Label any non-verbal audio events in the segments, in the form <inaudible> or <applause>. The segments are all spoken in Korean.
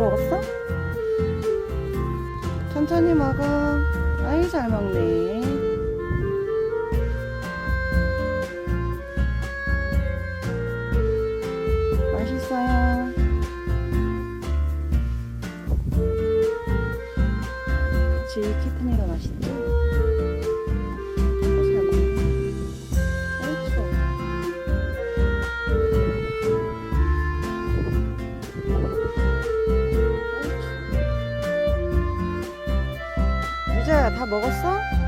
먹었어? 천천히 먹어. 아이, 잘 먹네. 다 먹었어?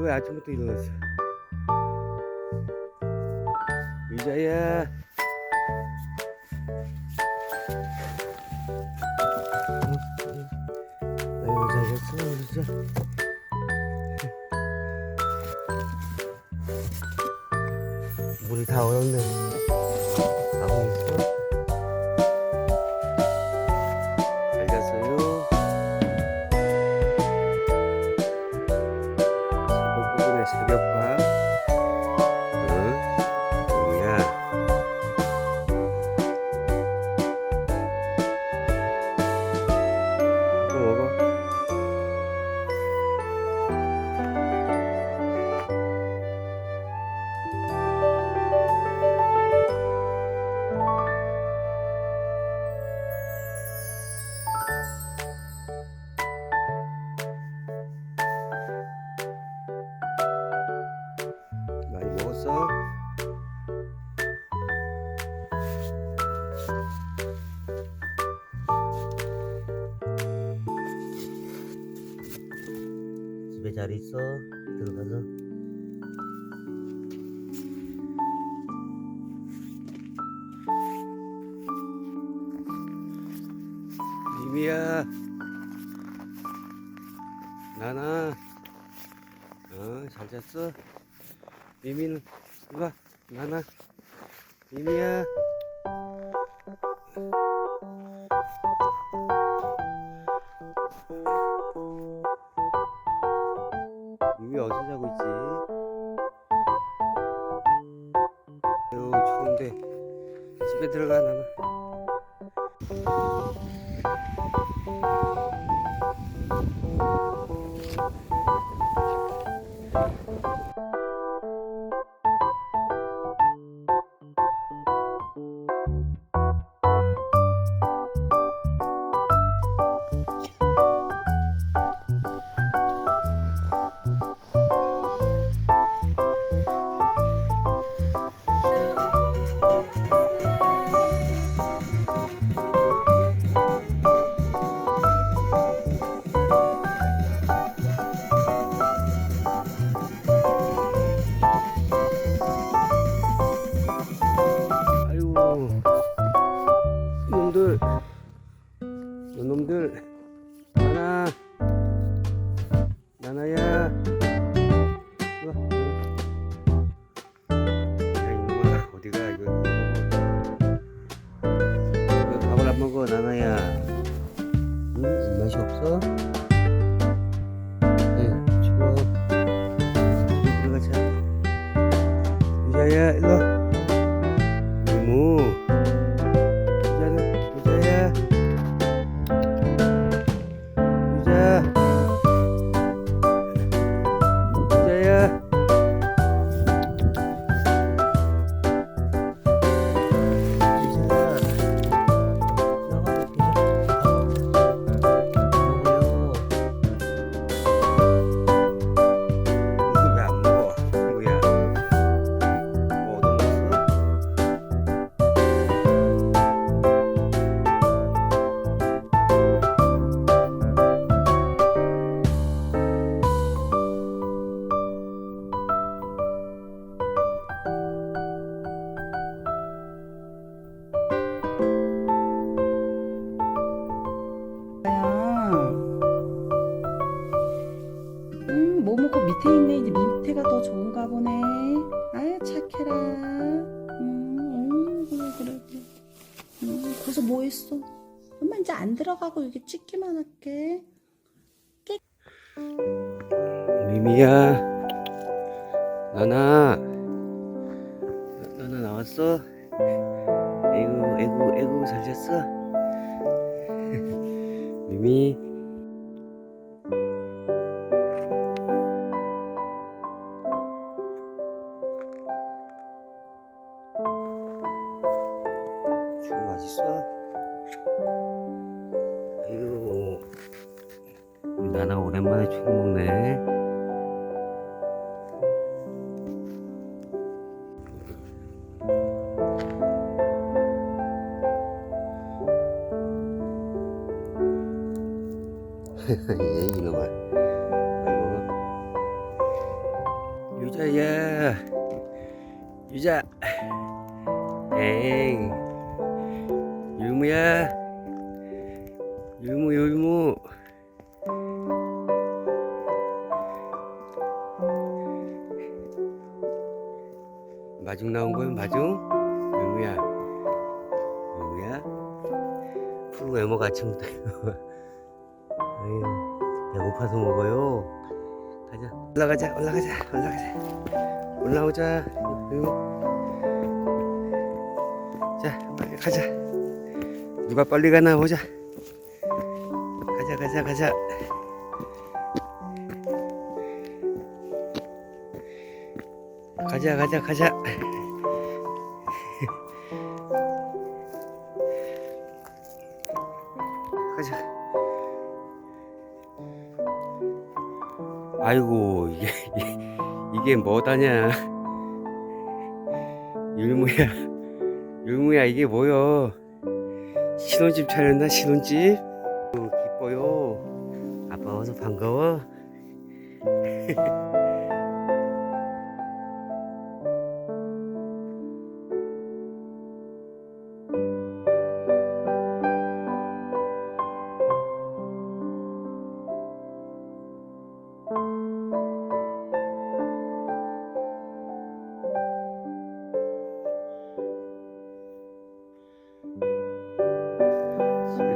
아이고 아침부터 일어났어? 유자야. 어, 어. 아이고 물다 얼었네. 집에 잘 있어? 들어가서. 미미야. 나나. 어잘 잤어? 미미는 이봐 나나. 미미야. 집에 들어가 나는. 캐라. 음, 그래, 그래, 그래. 음, 거기서 뭐 했어? 엄마 이제 안 들어가고 여기 찍기만 할게. 미미야 나나 나나 나왔어? 에구 에구 에구 잘 잤어? <laughs> 미미 나나 오랜만에 죽 먹네. <laughs> 얘 이놈아 아이고. 유자야 유자. 엥 율무야. 율무 율무 마중 나온 거야 마중 율무야 율무야 푸르고 에모가 아침부터 아유, 배고파서 먹어요. 가자. 올라가자, 올라가자, 올라가자. 올라오자. 응. 자, 빨리 가자. 누가 빨리 가나 보자. 가자, 가자. 가자, 가자, 가자. 가자. 아이고 이게 이게 뭐다냐. 율무야 율무야 이게 뭐여? 신혼집 차렸나 신혼집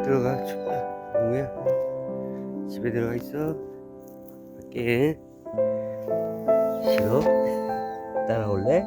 들어가 율무야 집에 들어가 있어. 갈게 싫어? 따라올래